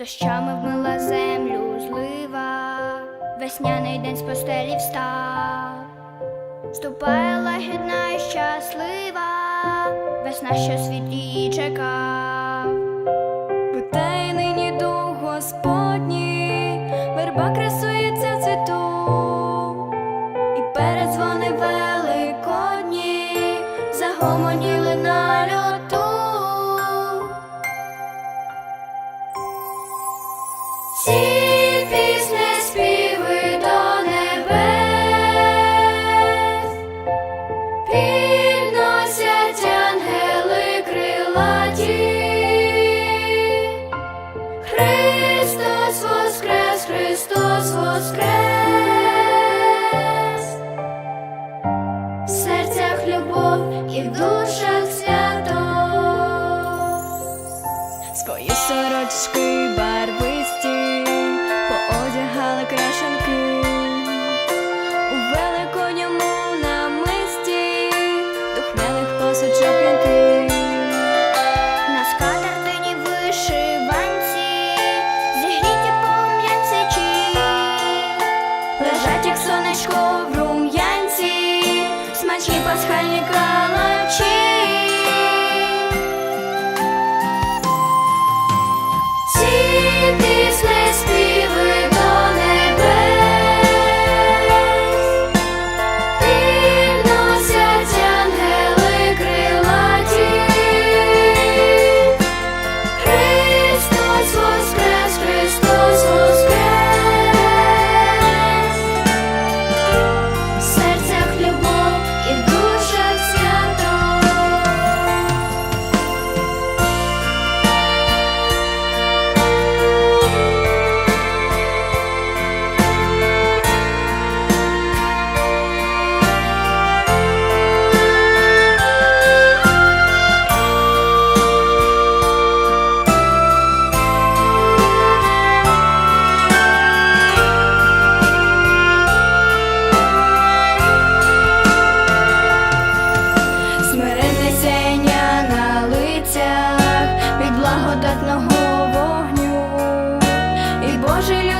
дощами вмила землю злива, весняний день з постелі встав, ступає лагідна і щаслива, весна, що світ її чекав. Питає нині дух Господній, верба красується цвіту, і в душах може